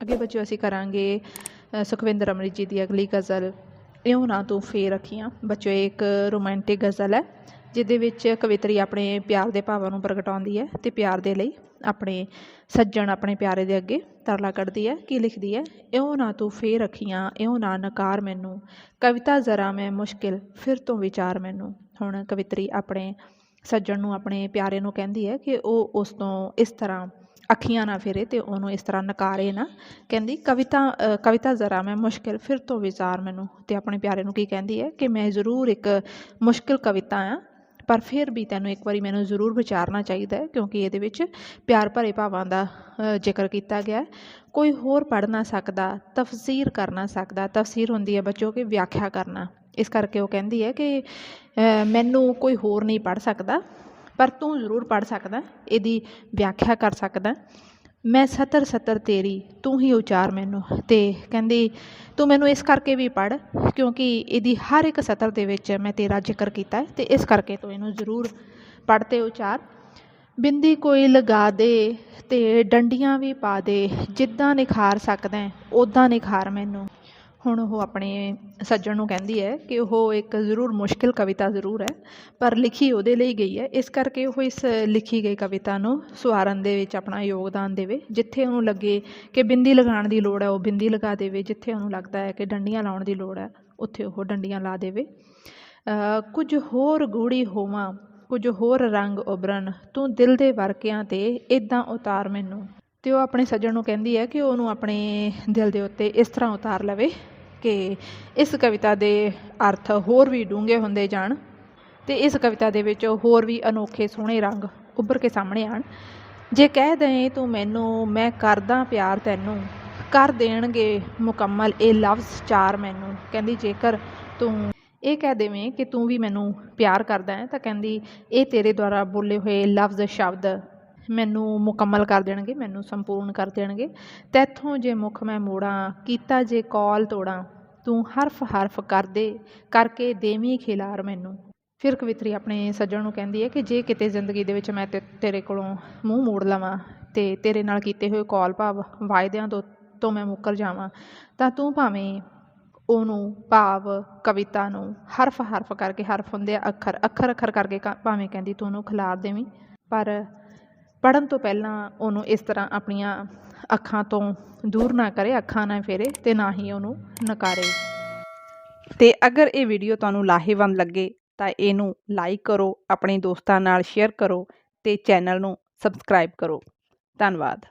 ਅੱਗੇ ਬੱਚਿਓ, ਅਸੀਂ ਕਰਾਂਗੇ ਸੁਖਵਿੰਦਰ ਅਮਰੀ ਜੀ ਦੀ ਅਗਲੀ ਗਜ਼ਲ। ਇਉਂ ਨਾ ਤੂੰ ਫੇਰ ਰੱਖੀਆਂ। ਬੱਚਿਓ ਇੱਕ ਰੋਮਾਂਟਿਕ ਗਜ਼ਲ ਹੈ, ਜਿਹਦੇ ਵਿੱਚ ਕਵਿਤਰੀ ਆਪਣੇ ਪਿਆਰ ਦੇ ਭਾਵਾਂ ਨੂੰ ਪ੍ਰਗਟਾਉਂਦੀ ਹੈ ਤੇ ਪਿਆਰ ਦੇ ਲਈ ਆਪਣੇ ਸੱਜਣ ਆਪਣੇ ਪਿਆਰੇ ਦੇ ਅੱਗੇ ਤਰਲਾ ਕੱਢਦੀ ਹੈ, ਕੀ ਲਿਖਦੀ ਹੈ? ਇਉਂ ਨਾ ਤੂੰ ਫੇਰ ਰੱਖੀਆਂ, ਇਉਂ ਨਾ ਨਕਾਰ ਮੈਨੂੰ। ਕਵਿਤਾ ਜ਼ਰਾ ਮੈਂ ਮੁਸ਼ਕਿਲ, ਫਿਰ ਤੋਂ ਵਿਚਾਰ ਮੈਨੂੰ। ਹੁਣ ਕਵਿਤਰੀ ਆਪਣੇ ਸੱਜਣ ਨੂੰ, ਆਪਣੇ ਪਿਆਰੇ ਨੂੰ ਕਹਿੰਦੀ ਹੈ ਕਿ ਉਹ ਉਸ ਤੋਂ ਇਸ ਤਰ੍ਹਾਂ ਅੱਖੀਆਂ ਨਾ ਫੇਰੇ ਤੇ ਉਹਨੂੰ ਇਸ ਤਰ੍ਹਾਂ ਨਕਾਰੇ ਨਾ। ਕਹਿੰਦੀ, ਕਵਿਤਾ ਕਵਿਤਾ ਜ਼ਰਾ ਮੈਂ ਮੁਸ਼ਕਿਲ ਫਿਰ ਤੋਂ ਵਿਚਾਰ ਮੈਨੂੰ। ਤੇ ਆਪਣੇ ਪਿਆਰੇ ਨੂੰ ਕੀ ਕਹਿੰਦੀ ਹੈ? ਕਿ ਮੈਂ ਜ਼ਰੂਰ ਇੱਕ ਮੁਸ਼ਕਿਲ ਕਵਿਤਾ ਆ, ਪਰ ਫਿਰ ਵੀ ਤੈਨੂੰ ਇੱਕ ਵਾਰੀ ਮੈਨੂੰ ਜ਼ਰੂਰ ਵਿਚਾਰਨਾ ਚਾਹੀਦਾ ਹੈ, ਕਿਉਂਕਿ ਇਹਦੇ ਵਿੱਚ ਪਿਆਰ ਭਰੇ ਭਾਵਾਂ ਦਾ ਜ਼ਿਕਰ ਕੀਤਾ ਗਿਆ ਕੋਈ ਹੋਰ ਪੜ੍ਹ ਨਾ ਸਕਦਾ, ਤਫਸੀਰ ਕਰ ਨਾ ਸਕਦਾ। ਤਫਸੀਰ ਹੁੰਦੀ ਹੈ ਬੱਚੋ ਕਿ ਵਿਆਖਿਆ ਕਰਨਾ। ਇਸ ਕਰਕੇ ਉਹ ਕਹਿੰਦੀ ਹੈ ਕਿ ਮੈਨੂੰ ਕੋਈ ਹੋਰ ਨਹੀਂ ਪੜ੍ਹ ਸਕਦਾ। ਪਰ ਤੂੰ ਜ਼ਰੂਰ ਪੜ੍ਹ ਸਕਦਾ, ਇਹਦੀ ਵਿਆਖਿਆ ਕਰ ਸਕਦਾ। ਮੈਂ ਸਤਰ ਸਤਰ ਤੇਰੀ, ਤੂੰ ਹੀ ਉਚਾਰ ਮੈਨੂੰ। ਤੇ ਕਹਿੰਦੀ, ਤੂੰ ਮੈਨੂੰ ਇਸ ਕਰਕੇ ਵੀ ਪੜ੍ਹ, ਕਿਉਂਕਿ ਇਹਦੀ ਹਰ ਇੱਕ ਸਤਰ ਦੇ ਵਿੱਚ ਮੈਂ ਤੇਰਾ ਜ਼ਿਕਰ ਕੀਤਾ ਹੈ, ਤੇ ਇਸ ਕਰਕੇ ਤੂੰ ਇਹਨੂੰ ਜ਼ਰੂਰ ਪੜ੍ਹ ਤੇ ਉਚਾਰ। ਬਿੰਦੀ ਕੋਈ ਲਗਾ ਦੇ, ਤੇ ਡੰਡੀਆਂ ਵੀ ਪਾ ਦੇ, ਜਿੱਦਾਂ ਨਿਖਾਰ ਸਕਦਾ ਉਦਾਂ ਨਿਖਾਰ ਮੈਨੂੰ। ਹੁਣ ਉਹ ਆਪਣੇ ਸੱਜਣ ਨੂੰ ਕਹਿੰਦੀ ਹੈ ਕਿ ਉਹ ਇੱਕ ਜ਼ਰੂਰ ਮੁਸ਼ਕਿਲ ਕਵਿਤਾ ਜ਼ਰੂਰ ਹੈ, ਪਰ ਲਿਖੀ ਉਹਦੇ ਲਈ ਗਈ ਹੈ। ਇਸ ਕਰਕੇ ਉਹ ਇਸ ਲਿਖੀ ਗਈ ਕਵਿਤਾ ਨੂੰ ਸਵਾਰਨ ਦੇ ਵਿੱਚ ਆਪਣਾ ਯੋਗਦਾਨ ਦੇਵੇ। ਜਿੱਥੇ ਉਹਨੂੰ ਲੱਗੇ ਕਿ ਬਿੰਦੀ ਲਗਾਉਣ ਦੀ ਲੋੜ ਹੈ, ਉਹ ਬਿੰਦੀ ਲਗਾ ਦੇਵੇ। ਜਿੱਥੇ ਉਹਨੂੰ ਲੱਗਦਾ ਹੈ ਕਿ ਡੰਡੀਆਂ ਲਾਉਣ ਦੀ ਲੋੜ ਹੈ, ਉੱਥੇ ਉਹ ਡੰਡੀਆਂ ਲਾ ਦੇਵੇ। ਕੁਝ ਹੋਰ ਗੂੜੀ ਹੋਵਾਂ, ਕੁਝ ਹੋਰ ਰੰਗ ਉਭਰਨ, ਤੂੰ ਦਿਲ ਦੇ ਵਰਕਿਆਂ ਤੇ ਇਦਾਂ ਉਤਾਰ ਮੈਨੂੰ। ਤੇ ਉਹ ਆਪਣੇ ਸੱਜਣ ਨੂੰ ਕਹਿੰਦੀ ਹੈ ਕਿ ਉਹਨੂੰ ਆਪਣੇ ਦਿਲ ਦੇ ਉੱਤੇ ਇਸ ਤਰ੍ਹਾਂ ਉਤਾਰ ਲਵੇ ਕਿ ਇਸ ਕਵਿਤਾ ਦੇ ਅਰਥ ਹੋਰ ਵੀ ਡੂੰਘੇ ਹੁੰਦੇ ਜਾਣ ਤੇ ਇਸ ਕਵਿਤਾ ਦੇ ਵਿੱਚ ਹੋਰ ਵੀ ਅਨੋਖੇ ਸੋਹਣੇ ਰੰਗ ਉੱਭਰ ਕੇ ਸਾਹਮਣੇ ਆਣ। ਜੇ ਕਹਿ ਦਏ ਤੂੰ ਮੈਨੂੰ, ਮੈਂ ਕਰਦਾ ਪਿਆਰ ਤੈਨੂੰ, ਕਰ ਦੇਣਗੇ ਮੁਕੰਮਲ ਇਹ ਲਫ਼ਜ਼ ਚਾਰ ਮੈਨੂੰ। ਕਹਿੰਦੀ, ਜੇਕਰ ਤੂੰ ਇਹ ਕਹਿ ਦੇਵੇਂ ਕਿ ਤੂੰ ਵੀ ਮੈਨੂੰ ਪਿਆਰ ਕਰਦਾ ਹੈ, ਤਾਂ ਕਹਿੰਦੀ, ਇਹ ਤੇਰੇ ਦੁਆਰਾ ਬੋਲੇ ਹੋਏ ਲਫ਼ਜ਼ ਸ਼ਬਦ ਮੈਨੂੰ ਮੁਕੰਮਲ ਕਰ ਦੇਣਗੇ, ਮੈਨੂੰ ਸੰਪੂਰਨ ਕਰ ਦੇਣਗੇ। ਤੈਥੋਂ ਜੇ ਮੁਖ ਮੈਂ ਮੋੜਾਂ, ਕੀਤਾ ਜੇ ਕੌਲ ਤੋੜਾਂ, ਤੂੰ ਹਰਫ ਹਰਫ ਕਰਦੇ ਕਰਕੇ ਦੇਵੀਂ ਖਿਲਾਰ ਮੈਨੂੰ। ਫਿਰ ਕਵਿਤਰੀ ਆਪਣੇ ਸੱਜਣ ਨੂੰ ਕਹਿੰਦੀ ਹੈ ਕਿ ਜੇ ਕਿਤੇ ਜ਼ਿੰਦਗੀ ਦੇ ਵਿੱਚ ਮੈਂ ਤੇਰੇ ਕੋਲੋਂ ਮੂੰਹ ਮੋੜ ਲਵਾਂ ਤੇ ਤੇਰੇ ਨਾਲ ਕੀਤੇ ਹੋਏ ਕੌਲ ਭਾਵ ਵਾਅਦਿਆਂ ਤੋਂ ਤੋਂ ਮੈਂ ਮੁੱਕਰ ਜਾਵਾਂ, ਤਾਂ ਤੂੰ ਭਾਵੇਂ ਉਹਨੂੰ ਭਾਵ ਕਵਿਤਾ ਨੂੰ ਹਰਫ ਹਰਫ ਕਰਕੇ, ਹਰਫ ਹੁੰਦੇ ਆ ਅੱਖਰ ਅੱਖਰ ਅੱਖਰ ਕਰਕੇ ਕ- ਭਾਵੇਂ ਕਹਿੰਦੀ ਤੂੰ ਉਹਨੂੰ ਖਿਲਾਰ ਦੇਵੀਂ, ਪਰ ਪੜ੍ਹਨ ਤੋਂ ਪਹਿਲਾਂ ਉਹਨੂੰ ਇਸ ਤਰ੍ਹਾਂ ਆਪਣੀਆਂ ਅੱਖਾਂ ਤੋਂ ਦੂਰ ਨਾ ਕਰੇ, ਅੱਖਾਂ ਨਾ ਫੇਰੇ ਅਤੇ ਨਾ ਹੀ ਉਹਨੂੰ ਨਕਾਰੇ। ਅਤੇ ਅਗਰ ਇਹ ਵੀਡੀਓ ਤੁਹਾਨੂੰ ਲਾਹੇਵੰਦ ਲੱਗੇ, ਤਾਂ ਇਹਨੂੰ ਲਾਈਕ ਕਰੋ, ਆਪਣੇ ਦੋਸਤਾਂ ਨਾਲ ਸ਼ੇਅਰ ਕਰੋ ਅਤੇ ਚੈਨਲ ਨੂੰ ਸਬਸਕ੍ਰਾਈਬ ਕਰੋ। ਧੰਨਵਾਦ।